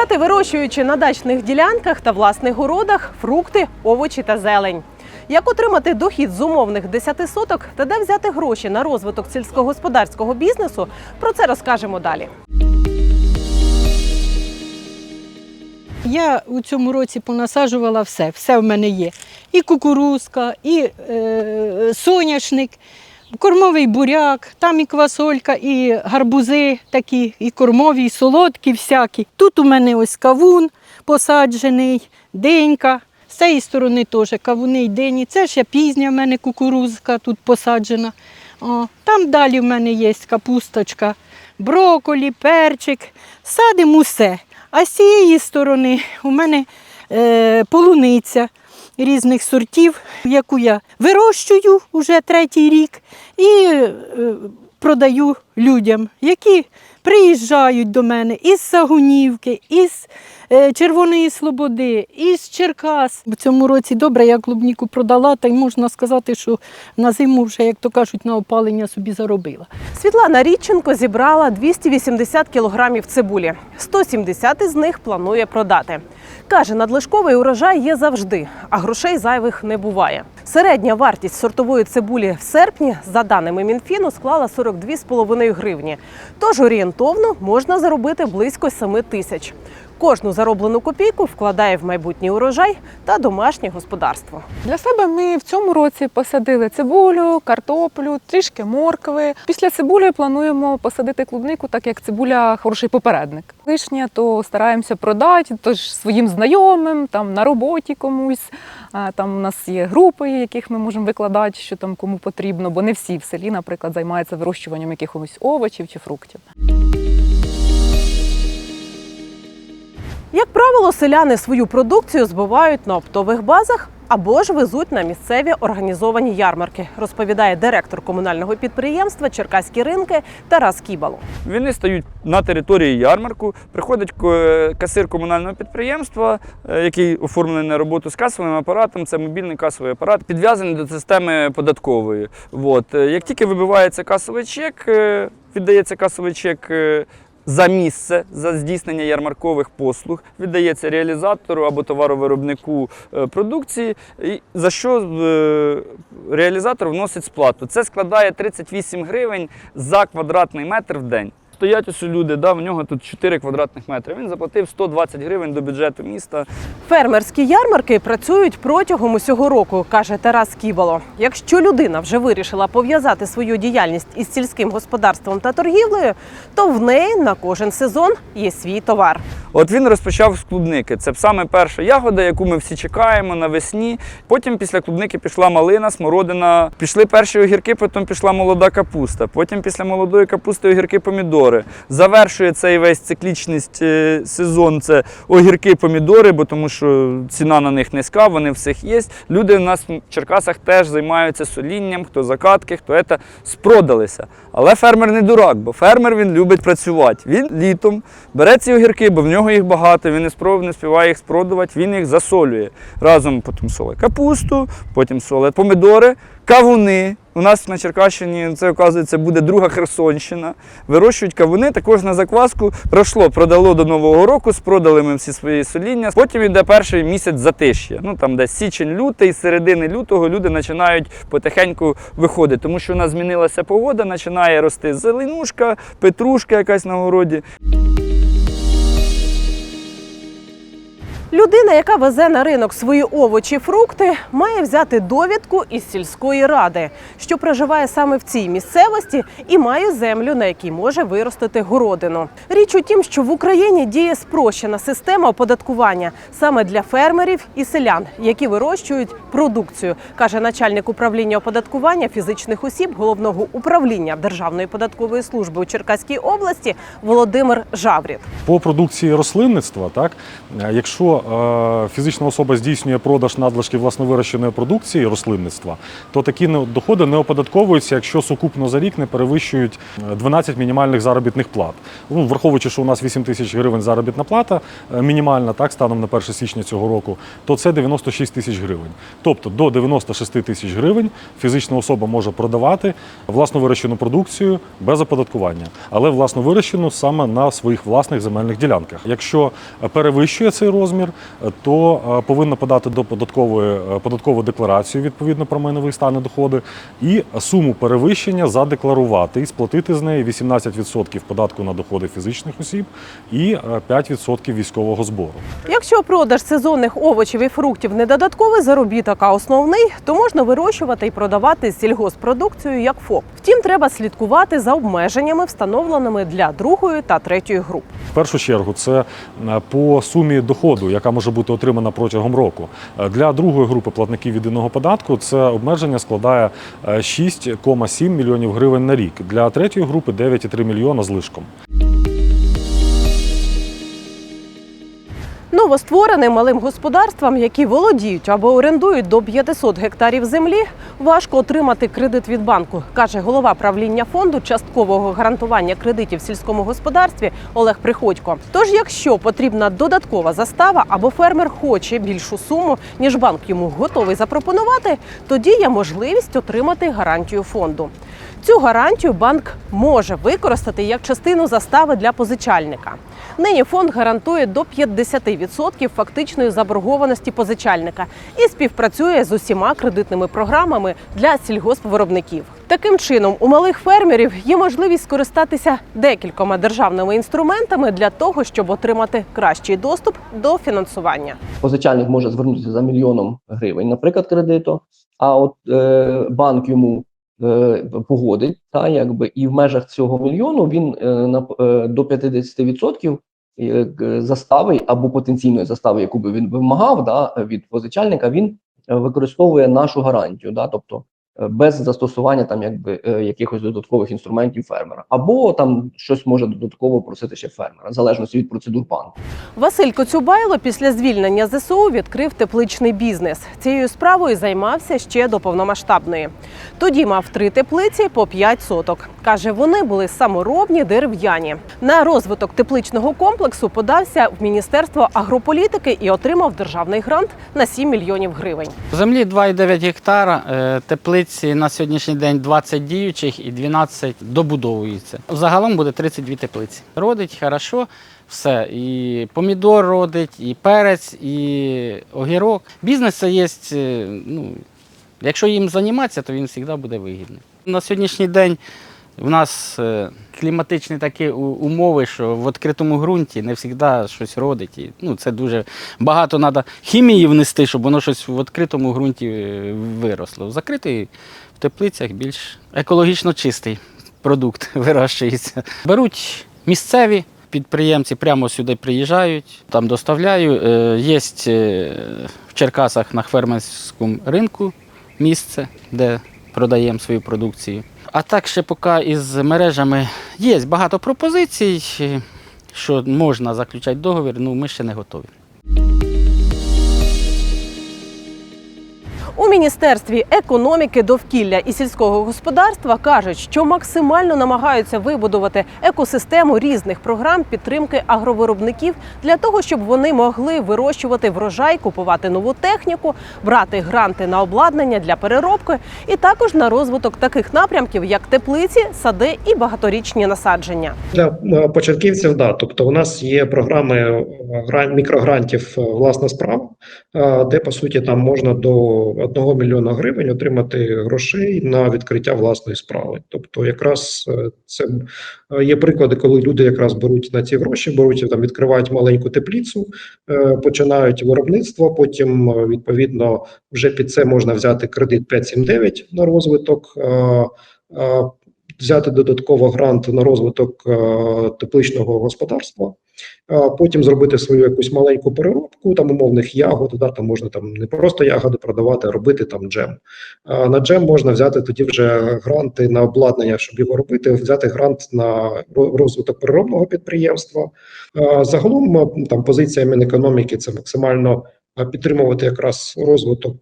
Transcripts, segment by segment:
Заробляти вирощуючи на дачних ділянках та власних городах фрукти, овочі та зелень. Як отримати дохід з умовних 10 соток та де взяти гроші на розвиток сільськогосподарського бізнесу, про це розкажемо далі. Я у цьому році понасаджувала все, все в мене є. І кукурузка, і е, соняшник, кормовий буряк, там і квасолька, і гарбузи такі, і кормові, і солодкі всякі. Тут у мене ось кавун посаджений, денька. З цієї сторони теж кавуни й дині. Це ще пізня в мене кукурузка тут посаджена. О, там далі в мене є капусточка, броколі, перчик. Садимо усе. А з цієї сторони у мене е, полуниця різних сортів, яку я вирощую вже третій рік і е, продаю людям, які приїжджають до мене із Сагунівки, із е, Червоної Слободи, із Черкас. В цьому році добре я клубніку продала, та й можна сказати, що на зиму вже, як то кажуть, на опалення собі заробила. Світлана Рідченко зібрала 280 кілограмів цибулі. 170 із них планує продати. Каже, надлишковий урожай є завжди, а грошей зайвих не буває. Середня вартість сортової цибулі в серпні, за даними Мінфіну, склала 42,5 гривні. Тож орієнтовно можна заробити близько 7 тисяч. Кожну зароблену копійку вкладає в майбутній урожай та домашнє господарство. Для себе ми в цьому році посадили цибулю, картоплю, трішки моркви. Після цибулі плануємо посадити клубнику, так як цибуля хороший попередник. Лишнє то стараємося продати тож своїм знайомим, там на роботі комусь. Там у нас є групи, яких ми можемо викладати, що там кому потрібно, бо не всі в селі, наприклад, займаються вирощуванням якихось овочів чи фруктів. Як правило, селяни свою продукцію збивають на оптових базах або ж везуть на місцеві організовані ярмарки, розповідає директор комунального підприємства Черкаські ринки Тарас Кібало. Вони стають на території ярмарку. Приходить касир комунального підприємства, е, який оформлений на роботу з касовим апаратом. Це мобільний касовий апарат, підв'язаний до системи податкової. От. Е, Як тільки вибивається касовий чек, е, віддається касовий чек. За місце за здійснення ярмаркових послуг віддається реалізатору або товаровиробнику е, продукції, за що е, реалізатор вносить сплату. Це складає 38 гривень за квадратний метр в день. Стоять ось люди, да, в нього тут 4 квадратних метри. Він заплатив 120 гривень до бюджету міста. Фермерські ярмарки працюють протягом усього року, каже Тарас Кібало. Якщо людина вже вирішила пов'язати свою діяльність із сільським господарством та торгівлею, то в неї на кожен сезон є свій товар. От він розпочав з клубники. Це саме перша ягода, яку ми всі чекаємо навесні. Потім після клубники пішла малина, смородина. Пішли перші огірки, потім пішла молода капуста. Потім після молодої капусти огірки помідори. Завершує цей весь циклічність е, сезон. Це огірки, помідори, бо тому що ціна на них низька, вони всіх є. Люди у нас в Черкасах теж займаються солінням, хто закатки, хто це спродалися. Але фермер не дурак, бо фермер він любить працювати. Він літом бере ці огірки, бо в нього їх багато, він не спроб, не співає їх спродувати, він їх засолює. Разом потім солить капусту, потім солить помідори, кавуни. У нас на Черкащині це оказується буде друга Херсонщина. Вирощують кавуни, також на закваску пройшло, продало до Нового року, спродали ми всі свої соління. Потім йде перший місяць затиш'я. Ну там десь січень-лютий, середини лютого люди починають потихеньку виходити, тому що у нас змінилася погода, починає рости зеленушка, петрушка якась на городі. Людина, яка везе на ринок свої овочі, фрукти, має взяти довідку із сільської ради, що проживає саме в цій місцевості і має землю, на якій може виростити городину. Річ у тім, що в Україні діє спрощена система оподаткування саме для фермерів і селян, які вирощують продукцію, каже начальник управління оподаткування фізичних осіб головного управління Державної податкової служби у Черкаській області Володимир Жавріт. По продукції рослинництва, так, е, е, фізична особа здійснює продаж надлишків власновирощеної продукції рослинництва, то такі доходи не оподатковуються, якщо сукупно за рік не перевищують е, 12 мінімальних заробітних плат. Ну, враховуючи, що у нас 8 тисяч гривень заробітна плата е, мінімальна, так станом на 1 січня цього року, то це 96 тисяч гривень. Тобто до 96 тисяч гривень фізична особа може продавати власно вирощену продукцію без оподаткування, але власно вирощену саме на своїх власних земельних ділянках. Якщо е, перевищує цей розмір, е, то е, повинна подати до податкової е, податкову декларацію відповідно про майновий стан і доходи, і суму перевищення задекларувати і сплатити з неї 18% податку на доходи фізичних осіб і е, 5% військового збору. Якщо продаж сезонних овочів і фруктів не додатковий заробіток, а основний, то можна вирощувати і продавати сільгоспродукцію як ФОП. Втім, треба слідкувати за обмеженнями, встановленими для другої та третьої груп. В першу чергу це е, по сумі доходу, яка може бути отримана протягом року. Е, Для другої групи платників єдиного податку це обмеження складає е, 6,7 мільйонів гривень на рік. Для третьої групи 9,3 мільйона з Новоствореним малим господарствам, які володіють або орендують до 500 гектарів землі, важко отримати кредит від банку, каже голова правління фонду часткового гарантування кредитів в сільському господарстві Олег Приходько. Тож, якщо потрібна додаткова застава або фермер хоче більшу суму, ніж банк йому готовий запропонувати, тоді є можливість отримати гарантію фонду. Цю гарантію банк може використати як частину застави для позичальника. Нині фонд гарантує до 50% фактичної заборгованості позичальника і співпрацює з усіма кредитними програмами для сільгоспвиробників. Таким чином, у малих фермерів є можливість скористатися декількома державними інструментами для того, щоб отримати кращий доступ до фінансування. позичальник може звернутися за мільйоном гривень, наприклад, кредиту, а от е, банк йому е, погодить, та, якби, і в межах цього мільйону він е, на, е, до 50% е, к- застави або потенційної застави, яку би він вимагав да, від позичальника, він е, використовує нашу гарантію, да, тобто е, без застосування там якби е, якихось додаткових інструментів фермера, або там щось може додатково просити ще фермера, в залежності від процедур банку. Василь Коцюбайло після звільнення ЗСУ відкрив тепличний бізнес. Цією справою займався ще до повномасштабної. Тоді мав три теплиці по 5 соток. Каже, вони були саморобні, дерев'яні. На розвиток тепличного комплексу подався в Міністерство агрополітики і отримав державний грант на 7 мільйонів гривень. Землі 2,9 гектара, е, теплиці на сьогоднішній день 20 діючих і 12 добудовуються. Загалом буде 32 теплиці. Родить хорошо, все. І помідор родить, і перець, і огірок. Бізнес є, е, ну, якщо їм займатися, то він завжди буде вигідний. На сьогоднішній день в нас е, кліматичні такі умови, що в відкритому ґрунті не завжди щось родить. І, ну, це дуже багато треба хімії внести, щоб воно щось в відкритому ґрунті е, виросло. Закритий в теплицях більш екологічно чистий продукт вирощується. Беруть місцеві. Підприємці прямо сюди приїжджають, там доставляю. Е, Є в Черкасах на фермерському ринку місце, де продаємо свою продукцію. А так ще поки із мережами є багато пропозицій, що можна заключати договір, ну ми ще не готові. У міністерстві економіки, довкілля і сільського господарства кажуть, що максимально намагаються вибудувати екосистему різних програм підтримки агровиробників для того, щоб вони могли вирощувати врожай, купувати нову техніку, брати гранти на обладнання для переробки, і також на розвиток таких напрямків, як теплиці, сади і багаторічні насадження. Для е, початківців, да. Тобто, у нас є програми е, гран- мікрогрантів е, власна справа, де по суті там можна до 1 мільйона гривень отримати грошей на відкриття власної справи. Тобто, якраз е, це е, є приклади, коли люди якраз беруть на ці гроші, беруть там, відкривають маленьку тепліцю, е, починають виробництво. Потім відповідно вже під це можна взяти кредит 579 на розвиток. Взяти додатково грант на розвиток е, тепличного господарства. Потім зробити свою якусь маленьку переробку, там умовних ягод, да, там можна там не просто ягоди продавати, а робити там джем. На джем можна взяти тоді вже гранти на обладнання, щоб його робити, взяти грант на розвиток переробного підприємства. Загалом е, там позиція Мінекономіки це максимально е, підтримувати якраз розвиток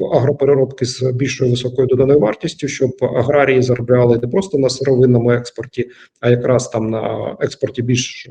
агропереробки з більшою високою доданою вартістю, щоб аграрії заробляли не просто на сировинному експорті, а якраз там на експорті більш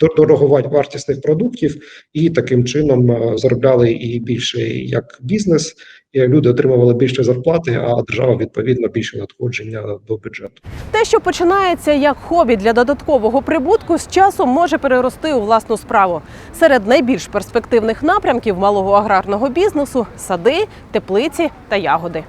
дороговать дороговартісних продуктів, і таким чином е, заробляли і більше як бізнес, і люди отримували більше зарплати, а держава відповідно більше надходження до бюджету. Те, що починається як хобі для додаткового прибутку, з часом може перерости у власну справу. Серед найбільш перспективних напрямків малого аграрного бізнесу сади, теплиці та ягоди.